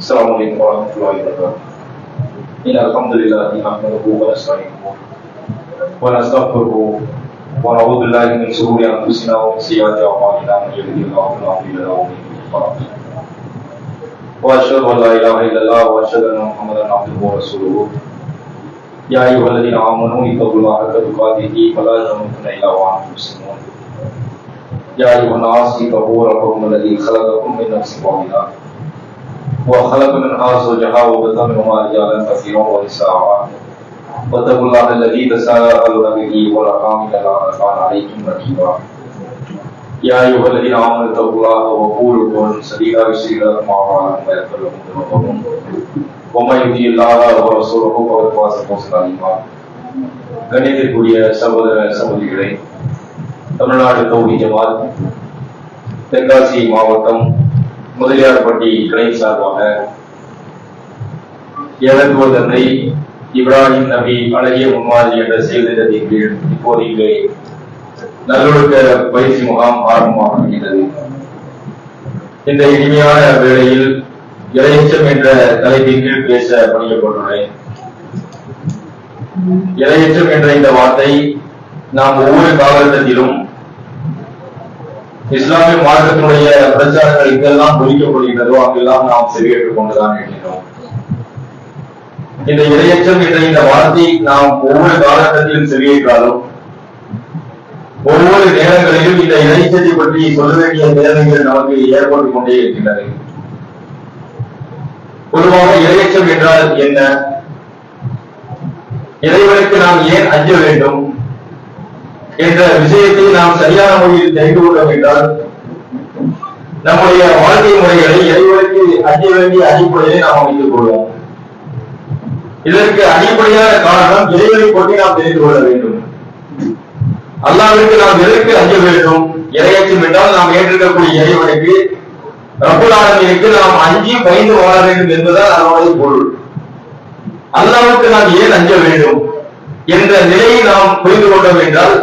السلام عليكم ورحمة الله وبركاته إن الحمد لله نحمده ونستعينه ونستغفره ونعوذ بالله من شرور أنفسنا ومن سيئات أعمالنا من يهده الله فلا مضل له ومن يضلل فلا هادي وأشهد أن لا إله إلا الله وأشهد أن محمدا عبده ورسوله يا أيها الذين آمنوا اتقوا الله حق تقاته فلا تموتن إلا وأنتم مسلمون يا أيها الناس اتقوا ربكم الذي خلقكم من نفس واحدة وخلق منها زوجها وبث منهما رجالا كثيرا ونساء واتقوا الله الذي تساءلون به والارحام ان الله كان عليكم رقيبا يا ايها الذين امنوا اتقوا الله وقولوا قولا سديدا يسير لكم اعمالكم ويغفر لكم ذنوبكم ومن يطع الله ورسوله فقد فاز فوزا عظيما கணிதத்திற்குரிய சகோதர சகோதரிகளை தமிழ்நாடு தௌஹி ஜமாத் தென்காசி மாவட்டம் முதலியார்பட்டி கிளை சார்பாக எனது தந்தை இப்ராஹிம் நபி அழகிய முன்மாதிரி என்ற செயல்திட்டத்தின் கீழ் இப்போது இங்கே நல்லொழுக்க பயிற்சி முகாம் ஆரம்பமாக இந்த இனிமையான வேளையில் இளையச்சம் என்ற தலைப்பின் கீழ் பேச பணியப்பட்டுள்ளேன் இளையச்சம் என்ற இந்த வார்த்தை நாம் ஒவ்வொரு காலகட்டத்திலும் இஸ்லாமிய மாற்றத்தினுடைய பிரச்சாரங்கள் எங்கெல்லாம் ஒழிக்கப்படுகின்றதோ அங்கெல்லாம் நாம் செவியேற்றுக் கொண்டுதான் இருக்கின்றோம் இந்த இரையச்சம் என்ற இந்த வார்த்தை நாம் ஒவ்வொரு காலகட்டத்திலும் செவியேற்றாலும் ஒவ்வொரு நேரங்களிலும் இந்த இறைச்சத்தை பற்றி சொல்ல வேண்டிய நேரங்கள் நமக்கு ஏற்பட்டுக் கொண்டே இருக்கின்றது பொதுவாக இரையச்சம் என்றால் என்ன? இறைவனுக்கு நாம் ஏன் அஞ்ச வேண்டும்? என்ற விஷயத்தை நாம் சரியான முறையில் தெரிந்து கொள்ள வேண்டால் நம்முடைய வாழ்க்கை முறைகளை இறைவனுக்கு அஞ்ச வேண்டிய அடிப்படையை நாம் அமைத்துக் கொள்வோம். இதற்கு அடிப்படையான காரணம் இறைவனை கொண்டு நாம் தெரிந்து கொள்ள வேண்டும். அல்லாவிற்கு நாம் எதற்கு அஞ்ச வேண்டும்? இறையச்சம் என்றால் நாம் ஏற்றிருக்கக்கூடிய இறைவனுக்கு ரப்புலாளர்களுக்கு நாம் அஞ்சி பயந்து வாழ வேண்டும் என்பதால் அதனுடைய பொருள். அல்லாவுக்கு நாம் ஏன் அஞ்ச வேண்டும்? என்ற நிலையை நாம் புரிந்து கொண்டோம் என்றால்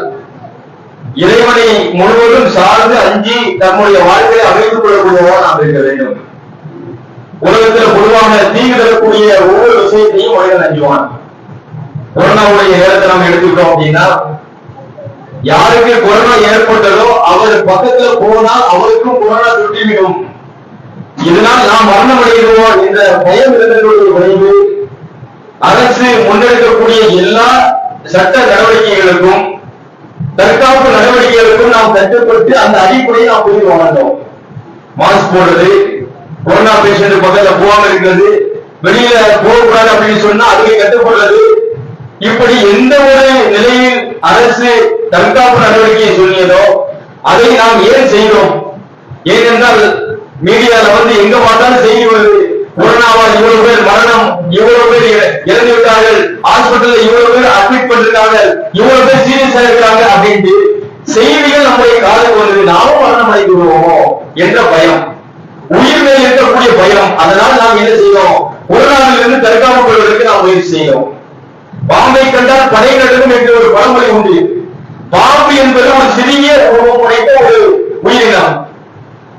இறைவனை முழுவதும் சார்ந்து அஞ்சி தம்முடைய வாழ்க்கையை அமைத்துக் கொள்ளக்கூடியவா நாம் இருக்க வேண்டும். உலகத்தில் பொதுவாக தீங்கு தரக்கூடிய ஒவ்வொரு விஷயத்தையும் மனிதன் அஞ்சுவான் கொரோனாவுடைய நேரத்தை நம்ம எடுத்துக்கிட்டோம் அப்படின்னா யாருக்கு கொரோனா ஏற்பட்டதோ அவர் பக்கத்துல போனால் அவருக்கும் கொரோனா தொட்டிவிடும் இதனால் நாம் மரணம் அடைகிறோம் என்ற பயம் இருந்தவர்களுடைய விளைவு அரசு முன்னெடுக்கக்கூடிய எல்லா சட்ட நடவடிக்கைகளுக்கும் தற்காப்பு நடவடிக்கைகளுக்கும் நாம் கட்டுப்பட்டு அந்த அடிப்படையை நாம் புரிந்து வாழ்ந்தோம் மாஸ்க் போடுறது கொரோனா பேஷண்ட் பக்கத்துல போகாம இருக்கிறது வெளியில போகக்கூடாது அப்படின்னு சொன்னா அதுவே கட்டுப்படுறது. இப்படி எந்த ஒரு நிலையில் அரசு தற்காப்பு நடவடிக்கையை சொல்லியதோ அதை நாம் ஏன் செய்கிறோம் ஏனென்றால் மீடியால வந்து எங்க பார்த்தாலும் செய்தி வருது. கொரோனாவால் இவ்வளவு பேர் மரணம் இவ்வளவு பேர் இறந்து விட்டார்கள் ஹாஸ்பிட்டல்ல இவ்வளவு பேர் அட்மிட் பண்றாங்க இவ்வளவு பேர் சீரியஸா இருக்கிறாங்க அப்படின்ட்டு செய்திகள் நம்முடைய காலுக்கு வருது. நாமும் மரணம் அடைந்து விடுவோமோ என்ற பயம். உயிர் மேல் இருக்கக்கூடிய பயம். அதனால நாம் என்ன செய்தோம்? கொரோனாவில் இருந்து தற்காப்பு கொள்வதற்கு நாம் முயற்சி செய்யணும் பாம்பை கண்டால் படை நடக்கும் என்று ஒரு பழமொழி உண்டு. பாம்பு என்பது ஒரு சிறிய உருவம் உடைத்த ஒரு உயிரினம்.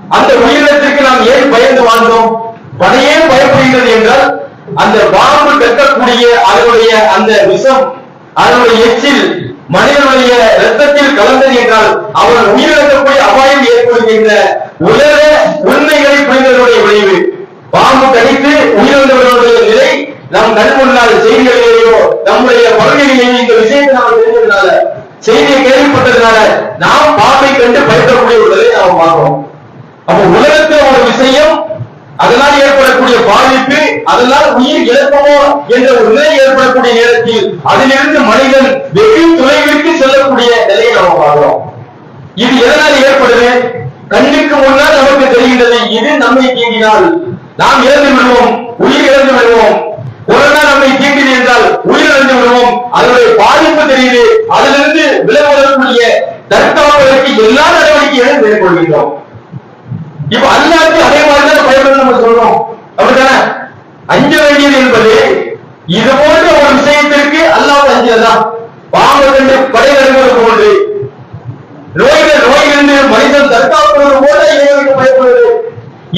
அந்த உயிரினத்திற்கு நாம் ஏன் பயந்து வாழ்ந்தோம்? படையே பயப்படுகிறது என்றால் அந்த பாம்பு கட்டக்கூடிய அதனுடைய அந்த விஷம் அதனுடைய எச்சில் மனிதனுடைய ரத்தத்தில் கலந்தது என்றால் அவன் உயிரிழக்கக்கூடிய அபாயம் ஏற்படுகின்ற உலக உண்மைகளை புரிந்தவருடைய விளைவு. பாம்பு கடித்து உயிரிழந்தவர்களுடைய நிலை நம் கண்முன்னால் செய்திகளிலேயோ நம்முடைய பகுதியிலேயோ இந்த விஷயத்தை நாம் தெரிஞ்சதுனால செய்தியை கேள்விப்பட்டதுனால நாம் பாம்பை கண்டு பயப்படக்கூடிய ஒரு நிலையை நாம் பார்க்கிறோம். அப்ப உலகத்தில் ஒரு விஷயம் அதனால் ஏற்படக்கூடிய பாதிப்பு அதனால் உயிர் இழப்பமோ என்ற ஒரு நிலை ஏற்படக்கூடிய நேரத்தில் அதிலிருந்து மனிதன் வெகு தொலைவிற்கு செல்லக்கூடிய நிலையை நம்ம பார்க்கிறோம். இது எதனால் ஏற்படுது? கண்ணுக்கு முன்னால் நமக்கு தெரிகின்றது இது நம்மை தீண்டினால். நாம் இழந்து விடுவோம் உயிர் இழந்து விடுவோம். கொரோனா நம்மை தீண்டியது என்றால் உயிர் இழந்து விடுவோம். அதனுடைய பாதிப்பு தெரியுது. அதிலிருந்து விலகுவதற்குரிய தற்காப்பதற்கு எல்லா நடவடிக்கைகளும் மேற்கொள்கின்றோம். இப்ப அல்லாக்கு அதே மாதிரிதான் பயன்படுத்த நம்ம சொல்றோம். அப்படித்தானே? அஞ்ச வேண்டியது என்பது இது போன்ற ஒரு விஷயத்திற்கு அல்லாஹ் அஞ்சதான். பாம்பு கண்டு படை நடுவது போன்று. நோய்கள் நோயிலிருந்து மனிதன் தற்காப்புவது போல இறைவனுக்கு பயப்படுவது.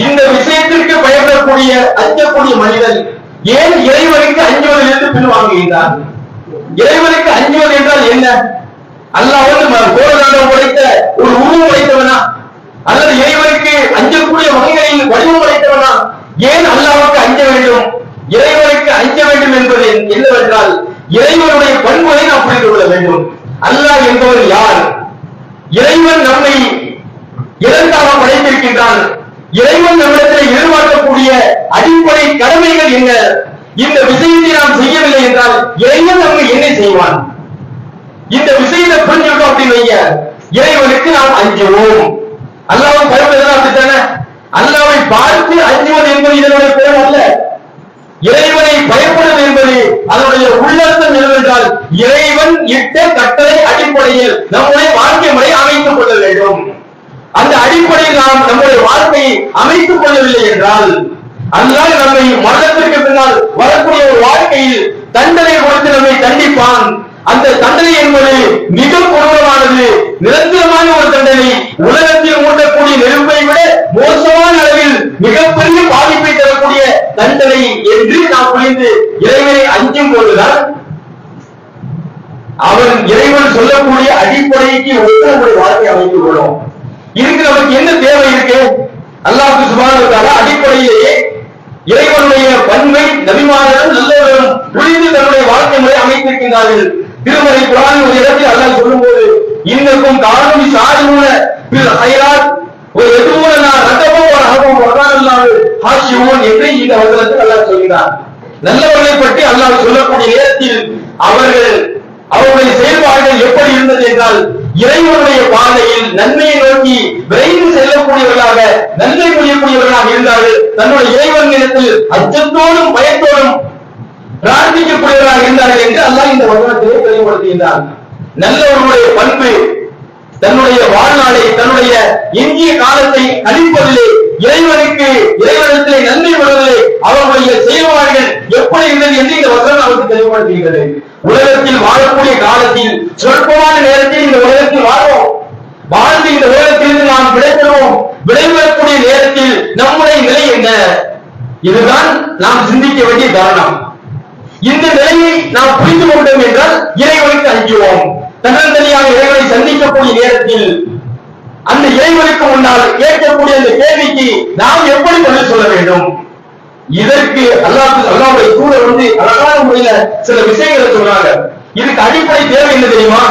இந்த விஷயத்திற்கு பயப்படக்கூடிய அஞ்சக்கூடிய மனிதன் ஏன் இறைவனுக்கு அஞ்சுவதிலிருந்து பின்வாங்குகின்றான் இறைவனுக்கு அஞ்சுவது என்றால் என்ன? அல்லாஹ் வந்து கோரதாண்டம் உடைத்த ஒரு உருவம் உடைத்தவனா அல்லது இறைவனுக்கு அஞ்சக்கூடிய வகைகளில் வடிவம் அளித்தவனா ஏன் அல்லாவுக்கு அஞ்ச வேண்டும்? இறைவனுக்கு அஞ்ச வேண்டும் என்பது என்னவென்றால் இறைவனுடைய பண்புகளை நாம் புரிந்து கொள்ள வேண்டும். அல்லாஹ் என்பவர் யார்? இறைவன் நம்மை இரண்டாக படைத்திருக்கின்றான். இறைவன் நம்மிடத்தில் எதிர்பார்க்கக்கூடிய அடிப்படை கடமைகள் என்ன? இந்த விஷயத்தை நாம் செய்யவில்லை என்றால் இறைவன் நம்மை என்ன செய்வான்? இந்த விஷயத்தை புரிஞ்சுக்கிட்டோம் அப்படின்னு வைங்க. இறைவனுக்கு நாம் அஞ்சுவோம். அல்லாவை பயப்படுதா அப்படித்தானே அல்லாவை பார்த்து அஞ்சுவது என்பது இதனுடைய பெயர் அல்ல. இறைவனை பயப்படும் என்பது அதனுடைய உள்ளர்த்தம் என்னவென்றால் இறைவன் இட்ட கட்டளை அடிப்படையில் நம்முடைய வாழ்க்கை முறை அமைத்துக் கொள்ள வேண்டும். அந்த அடிப்படையில் நாம் நம்முடைய வாழ்க்கையை அமைத்துக் கொள்ளவில்லை என்றால் அல்லாஹ் நம்மை மரணத்திற்கு பின்னால் வரக்கூடிய ஒரு வாழ்க்கையில் தண்டனை கொடுத்து நம்மை தண்டிப்பான். அந்த தண்டனை என்பது மிக கொடூரமானது நிரந்தரமான ஒரு தண்டனை உலகத்தில் மூட்டக்கூடிய நெருப்பை விட மோசமான அளவில் மிகப்பெரிய பாதிப்பை தரக்கூடிய தண்டனை என்று நாம் இறைவனை அஞ்சும் போதுதான் அவன் இறைவன் சொல்லக்கூடிய அடிப்படைக்கு ஒத்த நம்முடைய வாழ்க்கை அமைத்துக் கொள்ளும். இதுக்கு நமக்கு என்ன தேவை இருக்கு? அல்லாஹ் சுபான அடிப்படையிலேயே இறைவனுடைய பண்பை நபிமாரரும் நல்லவரும் புரிந்து தன்னுடைய வாழ்க்கை முறை அமைத்திருக்கின்றார்கள். திருமலை குரான் ஒரு இடத்தில் அல்லாஹ் சொல்லும்போது இன்னும் காரணம் சாதிமுன ஹைராத் ஒரு எதுவும் நான் ஒரு அகமும் வரதான் இல்லாமல் என்று இந்த வசனத்தில் அல்லாஹ் சொல்கிறார் நல்லவர்களை பற்றி அல்லாஹ் சொல்லக்கூடிய நேரத்தில் அவர்கள் அவருடைய செயல்பாடுகள் எப்படி இருந்தது என்றால் இறைவனுடைய பாதையில் நன்மையை நோக்கி விரைந்து செல்லக்கூடியவர்களாக நன்மை புரியக்கூடியவர்களாக இருந்தார்கள். தன்னுடைய இறைவன் நேரத்தில் அச்சத்தோடும் பயத்தோடும் பிரார்த்திக்கக்கூடியவர்களாக இருந்தார்கள் என்று அல்லாஹ் இந்த வசனத்திலே தெளிவுபடுத்துகின்றார் நல்லவர்களுடைய பண்பு தன்னுடைய வாழ்நாளை தன்னுடைய எஞ்சிய காலத்தை கழிப்பதிலே இறைவனுக்கு இறைவனத்திலே நன்மை வருவதிலே அவர்களுடைய செயல்பாடுகள் எப்படி இருந்தது என்று இந்த வசனம் நமக்கு தெளிவுபடுத்துகிறது. உலகத்தில் வாழக்கூடிய காலத்தில் சொற்பமான நேரத்தில் இந்த உலகத்தில் வாழ்வோம். வாழ்ந்து இந்த உலகத்திலிருந்து நாம் விடைபெறுவோம் விடைபெறக்கூடிய நேரத்தில் நம்முடைய நிலை என்ன? இதுதான் நாம் சிந்திக்க வேண்டிய காரணம் இந்த நிலையை நாம் புரிந்து கொண்டோம் என்றால் இறைவனுக்கு அஞ்சுவோம். தன்னந்தனியாக இறைவனை சந்திக்கக்கூடிய நேரத்தில் அந்த இறைவனுக்கு முன்னால் கேட்கக்கூடிய அந்த கேள்விக்கு நாம் எப்படி பதில் சொல்ல வேண்டும்? இதற்கு அல்லாஹ் அல்லாவுடைய தூதர் வந்து அழகான முறையில சில விஷயங்களை சொல்றாங்க இதுக்கு அடிப்படை தேவை என்ன தெரியுமா?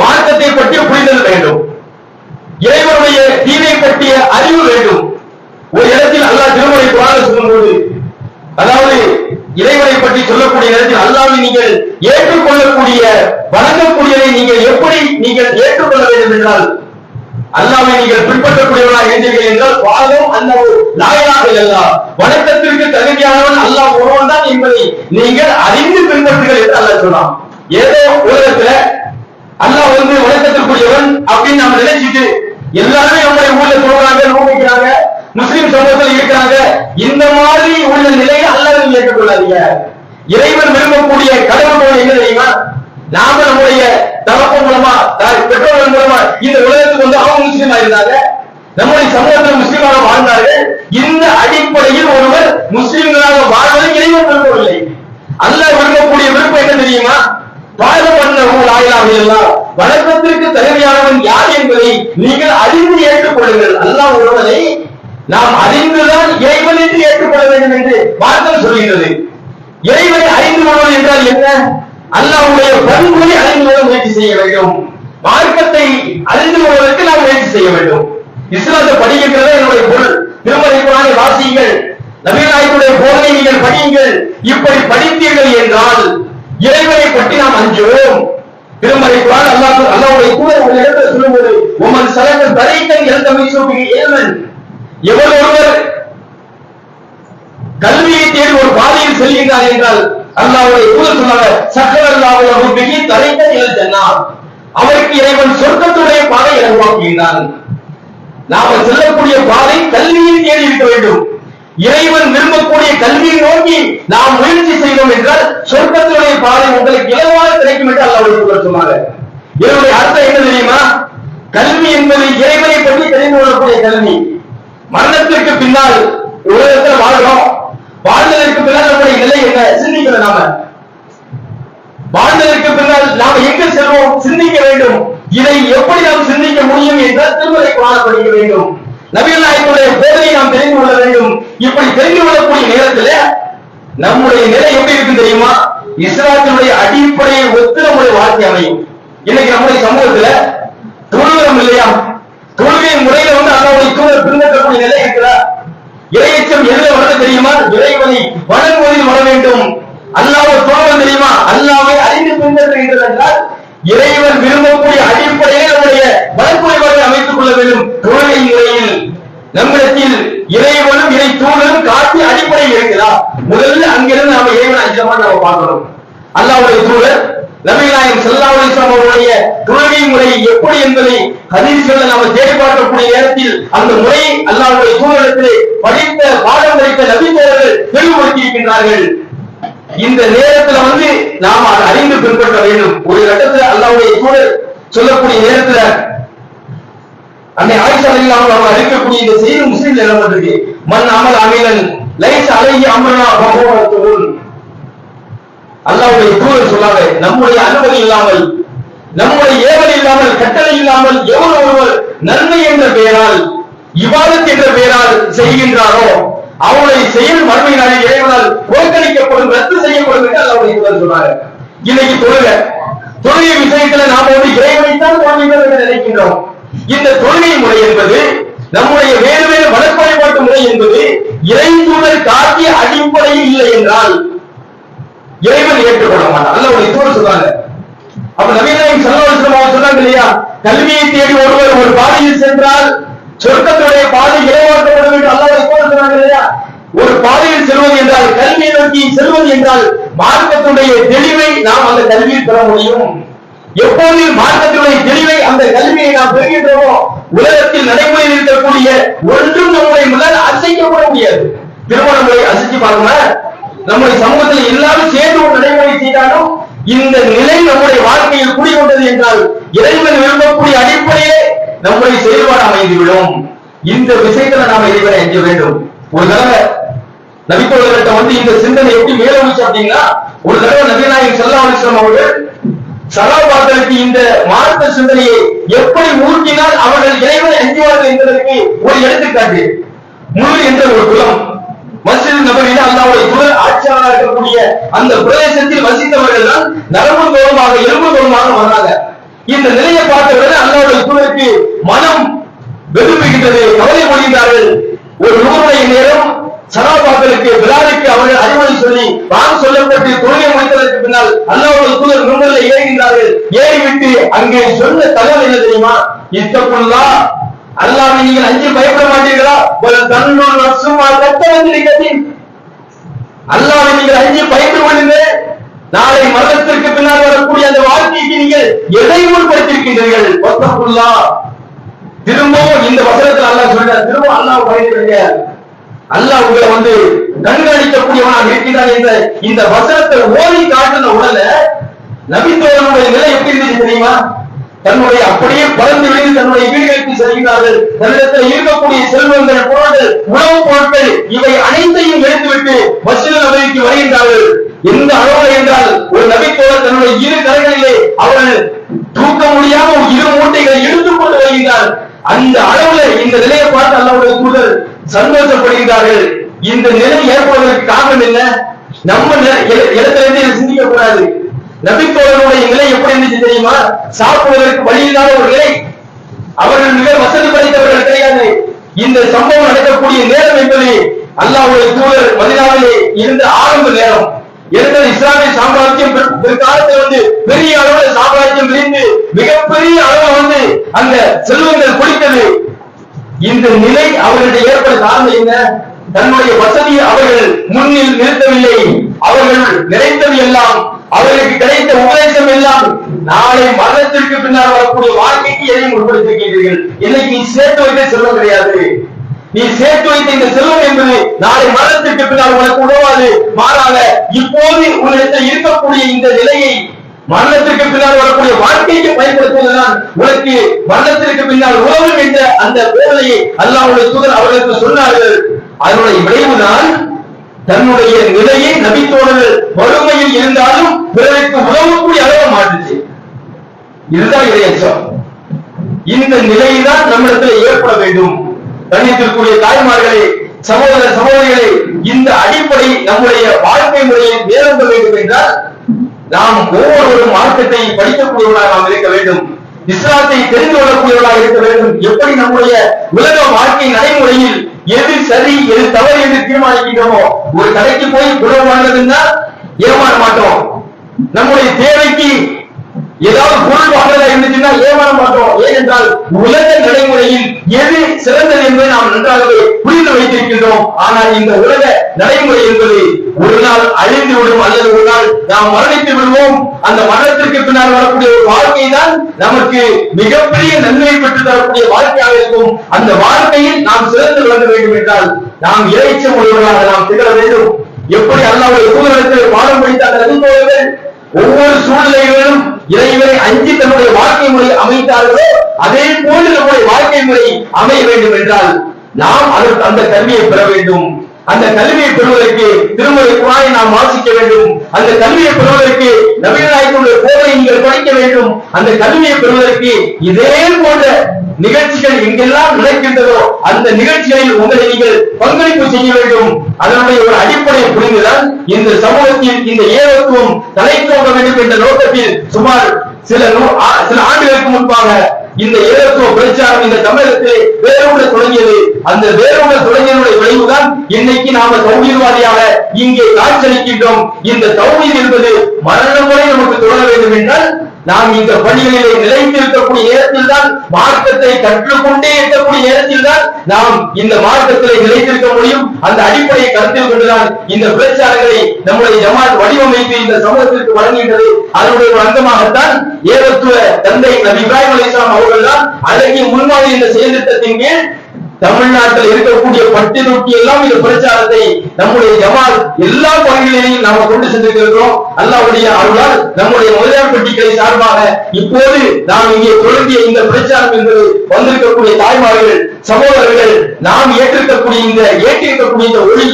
மார்க்கத்தை பற்றி புரிதல் வேண்டும். இறைவனுடைய தீவை பற்றிய அறிவு வேண்டும். ஒரு இடத்தில் அல்லாஹ் திருமலை குரான சொல்லும்போது அதாவது இறைவனை பற்றி சொல்லக்கூடிய நேரத்தில் அல்லாவை நீங்கள் ஏற்றுக்கொள்ளக்கூடிய வணங்கக்கூடியதை நீங்கள் எப்படி நீங்கள் ஏற்றுக்கொள்ள வேண்டும் என்றால் அல்லாவை நீங்கள் பின்பற்றக்கூடியவனாக இருந்தீர்கள் என்றால் பாதம் ஒரு நாயனாக அல்லா வணக்கத்திற்கு தகுதியானவன் அல்லாஹ் ஒருவன் தான் என்பதை நீங்கள் அறிந்து பின்பற்றுங்கள் என்று அல்லாஹ் சொன்னான். ஏதோ உலகத்துல அல்லாஹ் வந்து வணக்கத்திற்குரியவன் அப்படின்னு நம்ம நினைச்சிட்டு எல்லாருமே நம்முடைய ஊர்ல சொல்றாங்க நோக்கிக்கிறாங்க முஸ்லிம் சமூகத்தில் இருக்கிறாங்க இந்த மாதிரி உள்ள நிலையை அல்லாஹ் ஏற்றுக்கொள்ளாதீங்க இறைவன் விரும்பக்கூடிய கடவுள் என்ன தெரியுமா? நாம நம்முடைய தகப்பன் மூலமா பெற்றோர்கள் மூலமா இந்த உலகத்துக்கு வந்து அவங்க முஸ்லீமா இருந்தாங்க. நம்முடைய சமூகத்தில் முஸ்லீமாக வாழ்ந்தார்கள். இந்த அடிப்படையில் ஒருவர் முஸ்லீம்களாக வாழ்வதை இறைவன் விரும்பவில்லை. அல்ல விரும்பக்கூடிய விருப்பம் என்ன தெரியுமா? பாதம் பண்ண ஆயிலாக எல்லாம் வழக்கத்திற்கு தகுதியானவன் யார் என்பதை நீங்கள் அறிந்து ஏற்றுக்கொள்ளுங்கள். அல்லாஹ் ஒருவனை நாம் அறிந்துதான் இறைவன் என்று ஏற்றுக்கொள்ள வேண்டும் என்று வார்த்தை சொல்கிறது. இறைவனை அறிந்து கொள்வது என்றால் என்ன? அல்லாவுடைய பண்புகளை அறிந்து கொள்ள முயற்சி செய்ய வேண்டும். மார்க்கத்தை அறிந்து கொள்வதற்கு நாம் முயற்சி செய்ய வேண்டும். இஸ்லாத்தை படிக்கின்றதே என்னுடைய பொருள். திருமலை குரானை வாசியுங்கள் நபிநாயகனுடைய போதனை நீங்கள் படியுங்கள். இப்படி படித்தீர்கள் என்றால் இறைவனை பற்றி நாம் அஞ்சுவோம் திருமலை குரான் அல்லாஹ் அல்லாஹ்வுடைய தூதர் ஒரு இடத்துல சொல்லும்போது உமன் சலங்கள் தரைக்கன் இறந்த மீசோபிகை ஏவன். எவர் ஒருவர் கல்வியை தேடி ஒரு பாதையில் செல்கின்றார் என்றால் அல்லாவுடைய தூதர் சொன்னாங்க சக்கர அல்லாஹ்வுடைய மிகி தரைக்க இழல் சென்னார் அவருக்கு இறைவன் சொர்க்கத்துடைய பாதை உருவாக்குகின்றான் நாம செல்லக்கூடிய பாதை கல்வியை தேடி இருக்க வேண்டும். இறைவன் விரும்பக்கூடிய கல்வியை நோக்கி நாம் முயற்சி செய்தோம் என்றால் சொர்க்கத்துடைய பாதை உங்களுக்கு இலவாக கிடைக்கும் என்று அல்லாவுடைய தூதர் சொன்னாங்க. இதனுடைய அர்த்தம் என்ன தெரியுமா? கல்வி என்பது இறைவனை பற்றி தெரிந்து கொள்ளக்கூடிய கல்வி. மரணத்திற்கு பின்னால் உலகத்தில் வாழ்கிறோம் வாழ்ந்ததற்கு பின்னால் நம்முடைய நிலை என்ன? சிந்திக்கல நாம. வாழ்ந்ததற்கு பின்னால் நாம் எங்க செல்வோம்? சிந்திக்க வேண்டும். இதை எப்படி நாம் சிந்திக்க முடியும் என்றால் திருமலை குரான் வேண்டும். நபிகள் நாயகனுடைய போதனை நாம் தெரிந்து கொள்ள வேண்டும். இப்படி தெரிந்து கொள்ளக்கூடிய நேரத்துல நம்முடைய நிலை எப்படி இருக்கு தெரியுமா? இஸ்லாத்தினுடைய அடிப்படையை ஒத்து நம்முடைய வாழ்க்கை அமையும். இன்னைக்கு நம்முடைய சமூகத்துல தொழுகிறோம் இல்லையா? தொழுகை முறையில வந்து அல்லாவுடைய தூதர் பின்பற்றக்கூடிய நிலை வேண்டும் எதுல வளர தெரியுமா? இறைவனை வணங்குவதில் வர வேண்டும். அல்லாவை தோழம் தெரியுமா? அல்லாவை அறிந்து பின்பற்றுகின்றது என்றால் இறைவன் விரும்பக்கூடிய அடிப்படையில் நம்முடைய வழக்குறைகளை அமைத்துக் கொள்ள வேண்டும். தொழிலை முறையில். நம்மிடத்தில் இறைவனும் இறை தூணலும் காட்டி அடிப்படையில் இருக்கிறா முதல்ல அங்கிருந்து நாம இறைவன் அஞ்சமாக நம்ம பார்க்கணும். அல்லாவுடைய தூதர் நபிநாயகம் ஸல்லல்லாஹு அலைஹி வஸல்லம் அவருடைய தொழுகை முறை எப்படி என்பதை ஹதீஸ்களை நாம தேடி பார்க்கக்கூடிய நேரத்தில் அந்த முறையை அல்லாவுடைய தூதரிடத்திலே படித்த பாடம் படித்த நபி தோழர்கள் தெளிவுபடுத்தி இருக்கின்றார்கள் இந்த நேரத்துல வந்து நாம் அறிந்து பின்பற்ற வேண்டும். ஒரு கட்டத்துல அல்லாவுடைய சூழல் சொல்லக்கூடிய நேரத்துல அன்னை ஆயிஷா ரலியல்லாஹு அவங்க அறிவிக்கக்கூடிய இந்த செய்தி முஸ்லிம்ல இடம்பெற்றிருக்கு மண் அமல் அமிலன் லைஸ் அழகிய அம்ரனா பகவான் அல்லாவுடைய தூதர் சொல்லாங்க நம்முடைய அனுமதி இல்லாமல் நம்முடைய ஏவல் இல்லாமல் கட்டளை இல்லாமல் எவ்வளவு ஒருவர் நன்மை என்ற பெயரால் இவாதத் என்ற பெயரால் செய்கின்றாரோ அவருடைய செயல் மறுமை நாளில் இறைவனால் புறக்கணிக்கப்படும் ரத்து செய்யப்படும் என்று அல்லாவுடைய தூதர் சொன்னாங்க இன்னைக்கு தொழுக. தொழுகை விஷயத்துல நாம வந்து இறைவனைத்தான் தொழுகைகள் என்று நினைக்கின்றோம். இந்த தொழுகை முறை என்பது நம்முடைய வேறு வேறு வழக்கு முறை என்பது இறை தூதர் காட்டிய அடிப்படையில் இல்லை என்றால் இறைவன் ஏற்றுக்கொள்ள மாட்டான். அல்ல ஒரு தூர சொல்றாங்க. அப்ப நவீனாயும் அவன் சொன்னாங்க இல்லையா? கல்வியை தேடி ஒருவர் ஒரு பாதையில் சென்றால் சொர்க்கத்துடைய பாதை இறைவாக்கப்படும் என்று அல்லாத இப்போது சொன்னாங்க இல்லையா? ஒரு பாதையில் செல்வது என்றால் கல்வியை நோக்கி செல்வது என்றால் மார்க்கத்துடைய தெளிவை நாம் அந்த கல்வியில் பெற முடியும். எப்போது மார்க்கத்தினுடைய தெளிவை அந்த கல்வியை நாம் பெறுகின்றோமோ உலகத்தில் நடைமுறையில் இருக்கக்கூடிய ஒன்றும் நம்முடைய முதல் அசைக்கப்பட முடியாது. திருமணங்களை அசைச்சு பாருங்க நம்முடைய சமூகத்தில் எல்லாரும் சேர்ந்து ஒரு நடைமுறை செய்தாலும் இந்த நிலை நம்முடைய வாழ்க்கையில் குடிகொண்டது என்றால் இறைவன் விரும்பக்கூடிய அடிப்படையே நம்முடைய செயல்பாடு அமைந்துவிடும். இந்த விஷயத்துல நாம இறைவனை அஞ்ச வேண்டும். ஒரு தடவை நபித்தோழர்கிட்ட வந்து இந்த சிந்தனை எப்படி மேலோச்சு அப்படின்னா ஒரு தடவை நபிநாயகம் செல்லா அலிஸ்லாம் அவர்கள் சகாபாக்களுக்கு இந்த மார்க்க சிந்தனையை எப்படி ஊட்டினால் அவர்கள் இறைவனை அஞ்சுவார்கள் என்பதற்கு ஒரு எடுத்துக்காட்டு. முழு என்ற ஒரு குலம். மஸ்ஜித் நபரில் அல்லாவுடைய குல ஆட்சியாளராக இருக்கக்கூடிய அந்த பிரதேசத்தில் வசித்தவர்கள் தான் நரம்பு தோறமாக எலும்பு தோறமாக வர்றாங்க. இந்த நிலையை பார்த்தவுடனே அல்லாவுடைய குலருக்கு மனம் வெறுப்புகின்றது கவலை கொள்கின்றார்கள். ஒரு நூறு நேரம் சனாபாக்களுக்கு விழாவுக்கு அவர்கள் அறிவுரை சொல்லி வான் சொல்லப்பட்டு தொழிலை முடித்ததற்கு பின்னால் அல்லாவுடைய தூதர் நுண்ணில் ஏறுகின்றார்கள். ஏறிவிட்டு அங்கே சொன்ன தகவல் என்ன தெரியுமா? இத்தப்புள்ளா அல்லாமே நீங்கள் அஞ்சு பயப்பட மாட்டீர்களா? போல தன்னோடு சும்மா கத்த வந்து அல்லாஹ் நீங்கள் அஞ்சு பயந்து கொள்ளுங்க நாளை மரணத்திற்கு பின்னால் வரக்கூடிய அந்த வாழ்க்கைக்கு நீங்கள் எதை உட்படுத்திருக்கின்றீர்கள் ஒத்தப்புல்லா திரும்பவும் இந்த வசனத்தில் அல்லாஹ் சொல்றார் திரும்ப அல்லாஹ் பயந்து அல்லாஹ் உங்களை வந்து கண்காணிக்கக்கூடியவனாக இருக்கின்றான் என்ற இந்த வசனத்தை ஓடி காட்டின உடல நபித்தோழனுடைய நிலை எப்படி இருந்துச்சு தெரியுமா? தன்னுடைய அப்படியே பறந்து விழுந்து தன்னுடைய வீடுகளுக்கு செல்கிறார்கள். தன்னிடத்தில் இருக்கக்கூடிய செல்வங்கள் பொருள்கள் உணவுப் பொருட்கள் இவை அனைத்தையும் எடுத்துவிட்டு மசித நபிக்கு வருகின்றார்கள். எந்த அளவு என்றால் ஒரு நபித்தோழர் தன்னுடைய இரு கரங்களிலே அவர்கள் தூக்க முடியாம இரு மூட்டைகளை எடுத்துக் கொண்டு வருகின்றார். அந்த அளவுல இந்த நிலையை பார்த்து அல்லாவுடைய தூதர் சந்தோஷப்படுகிறார்கள் இந்த நிலை ஏற்படுவதற்கு காரணம் என்ன? நம்ம இடத்துல இருந்து சிந்திக்க கூடாது. நபித்தோழருடைய நிலை எப்படி இருந்துச்சு தெரியுமா? சாப்பிடுவதற்கு வழி இல்லாத ஒரு நிலை. அவர்கள் மிக வசதி படைத்தவர்கள் கிடையாது. இந்த சம்பவம் நடக்கக்கூடிய நேரம் என்பது அல்லாவுடைய தூதர் மதினாவிலே இருந்த ஆரம்ப நேரம். இருந்த இஸ்லாமிய சாம்ராஜ்யம் பிற்காலத்தில் வந்து பெரிய அளவுல சாம்ராஜ்யம் விரிந்து மிகப்பெரிய அளவு வந்து அந்த செல்வங்கள் குடித்தது. இந்த நிலை அவர்களுடைய ஏற்பட காரணம் என்ன? தன்னுடைய வசதியை அவர்கள் முன்னில் நிறுத்தவில்லை. அவர்கள் நிறைந்தது எல்லாம் அவர்களுக்கு கிடைத்த உபதேசம் எல்லாம் நாளை மரணத்திற்கு பின்னால் வரக்கூடிய வாழ்க்கைக்கு எதையும் உட்படுத்திருக்கின்றீர்கள் இன்னைக்கு நீ சேர்த்து வைத்த செல்வம் கிடையாது. நீ சேர்த்து வைத்த இந்த செல்வம் என்பது நாளை மரணத்திற்கு பின்னால் உனக்கு உதவாது. மாறாக இப்போது உன்னிடத்தில் இருக்கக்கூடிய இந்த நிலையை மரணத்திற்கு பின்னால் வரக்கூடிய வாழ்க்கைக்கு பயன்படுத்துவதுதான் உனக்கு மரணத்திற்கு பின்னால் உதவும் என்ற அந்த வேலையை அல்லாவுடைய தூதர் அவர்களுக்கு சொன்னார்கள். அதனுடைய விளைவுதான் தன்னுடைய நிலையை நபித்தோழர்கள் வறுமையில் இருந்தாலும் பிறருக்கு உதவக்கூடிய அளவு மாட்டுச்சு இதுதான் இறையச்சம் இந்த நிலைதான் நம்மிடத்தில் ஏற்பட வேண்டும். கண்ணியத்திற்குரிய தாய்மார்களே சகோதர சகோதரிகளை இந்த அடிப்படை நம்முடைய வாழ்க்கை முறையை மேலோங்க வேண்டும் என்றால் நாம் ஒவ்வொருவரும் மார்க்கத்தை படிக்கக்கூடியவர்களாக நாம் இருக்க வேண்டும். இஸ்லாத்தை தெரிந்து கொள்ளக்கூடியவர்களாக இருக்க வேண்டும். எப்படி நம்முடைய உலக வாழ்க்கை நடைமுறையில் எது சரி எது தவறு என்று தீர்மானிக்கின்றோமோ ஒரு கடைக்கு போய் உணவு வாங்குறதுன்னா ஏமாற மாட்டோம். நம்முடைய தேவைக்கு ஏதாவது பொருள் வாங்குறதா இருந்துச்சுன்னா ஏமாற மாட்டோம். ஏனென்றால் உலக நடைமுறையில் எது சிறந்தது என்பதை நாம் நன்றாகவே புரிந்து வைத்திருக்கின்றோம். ஆனால் இந்த உலக நடைமுறை என்பது ஒரு நாள் அழிந்து விடும் அல்லது ஒரு நாள் நாம் மரணித்து விடுவோம். அந்த மரணத்திற்கு பின்னால் வரக்கூடிய ஒரு வாழ்க்கை தான் நமக்கு மிகப்பெரிய நன்மையை பெற்று தரக்கூடிய வாழ்க்கையாக இருக்கும். அந்த வாழ்க்கையில் நாம் சிறந்து விளங்க வேண்டும் என்றால் நாம் இறைச்சம் உள்ளவர்களாக நாம் திகழ வேண்டும். எப்படி அல்லாவுடைய தூதரத்தில் பாடம் படித்த அந்த ஒவ்வொரு சூழ்நிலைகளிலும் இறைவரை அஞ்சு தன்னுடைய வாழ்க்கை முறை அமைத்தார்களோ அதே போன்று நம்முடைய வாழ்க்கை முறை அமைய வேண்டும் என்றால் நாம் அதற்கு அந்த கல்வியை பெற வேண்டும். அந்த கல்வியை பெறுவதற்கு திருமுறை குரானை நாம் வாசிக்க வேண்டும். அந்த கல்வியை பெறுவதற்கு நவீனாயத்தினுடைய போதை நீங்கள் படிக்க வேண்டும். அந்த கல்வியை பெறுவதற்கு இதே போன்ற நிகழ்ச்சிகள் எங்கெல்லாம் நடக்கின்றதோ அந்த நிகழ்ச்சிகளில் உங்களை நீங்கள் பங்களிப்பு செய்ய வேண்டும். அதனுடைய ஒரு அடிப்படையை புரிந்துதான் இந்த சமூகத்தில் இந்த ஏகத்துவம் தலைத்தோங்க வேண்டும் என்ற நோக்கத்தில் சுமார் சில ஆ- சில ஆண்டுகளுக்கு முன்பாக இந்த ஏகத்துவ பிரச்சாரம் இந்த தமிழகத்திலே வேரோட தொடங்கியது. அந்த வேரோட தொடங்கியனுடைய விளைவுதான் இன்னைக்கு நாம தௌஹீத்வாதியாக இங்கே காட்சியளிக்கின்றோம். இந்த தௌஹீத் என்பது மரணம் முறை நமக்கு தொடர வேண்டும் என்றால் நாம் இந்த பணிகளிலே நிலைத்திருக்கக்கூடிய நேரத்தில் தான் மார்க்கத்தை கற்றுக்கொண்டே இருக்கக்கூடிய நேரத்தில் தான் நாம் இந்த மார்க்கத்திலே நிலைத்திருக்க முடியும். அந்த அடிப்படையை கருத்தில் கொண்டுதான் இந்த பிரச்சாரங்களை நம்முடைய ஜமாத் வடிவமைத்து இந்த சமூகத்திற்கு வழங்குகின்றது. அதனுடைய ஒரு அங்கமாகத்தான் ஏகத்துவ தந்தை நபி இப்ராஹிம் அலிஸ்லாம் அவர்கள் தான் அழகிய முன்மாதிரி இந்த செயல்திட்டத்தின் கீழ் தமிழ்நாட்டில் இருக்கக்கூடிய பட்டி எல்லாம் இந்த பிரச்சாரத்தை நம்முடைய ஜமால் எல்லா பகுதிகளையும் நாம கொண்டு சென்றிருக்கிறோம். அல்லாவுடைய அருளால் நம்முடைய முதலியார் பெட்டிகளை சார்பாக இப்போது நாம் இங்கே தொடங்கிய இந்த பிரச்சாரம் என்பது வந்திருக்கக்கூடிய தாய்மார்கள் சகோதரர்கள் நாம் ஏற்றிருக்கக்கூடிய இந்த ஏற்றிருக்கக்கூடிய இந்த ஒளி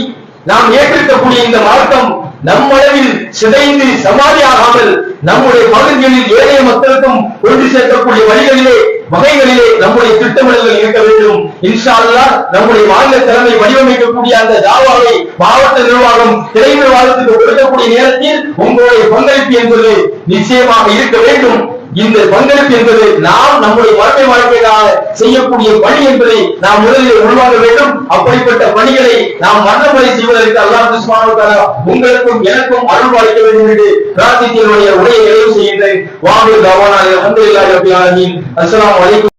நாம் ஏற்றிருக்கக்கூடிய இந்த மார்க்கம் நம்மளவில் சிதைந்து சமாதியாகாமல் நம்முடைய பகுதிகளில் ஏழைய மக்களுக்கும் கொண்டு சேர்க்கக்கூடிய வழிகளிலே வகைகளிலே நம்முடைய திட்டமிடல்கள் இருக்க வேண்டும். இன்ஷால்லா நம்முடைய மாநில தலைமை வடிவமைக்கக்கூடிய அந்த தாவாவை மாவட்ட நிர்வாகம் திரை நிர்வாகத்துக்கு கொடுக்கக்கூடிய நேரத்தில் உங்களுடைய பங்களிப்பு என்பது நிச்சயமாக இருக்க வேண்டும். இந்த பங்களிப்பு என்பது நாம் நம்முடைய வாழ்க்கை வாழ்க்கையாக செய்யக்கூடிய பணி என்பதை நாம் முதலில் உள்வாங்க வேண்டும். அப்படிப்பட்ட பணிகளை நாம் மரணமுறை செய்வதற்கு அல்லாஹ் சுப்ஹானஹு உங்களுக்கும் எனக்கும் அருள் பாலிக்க வேண்டும் என்று பிரார்த்தித்தனுடைய உரையை நிறைவு செய்கின்றேன். வாங்கு கவனாக வந்து ரப்பில் அஸ்லாம் வலைக்கும்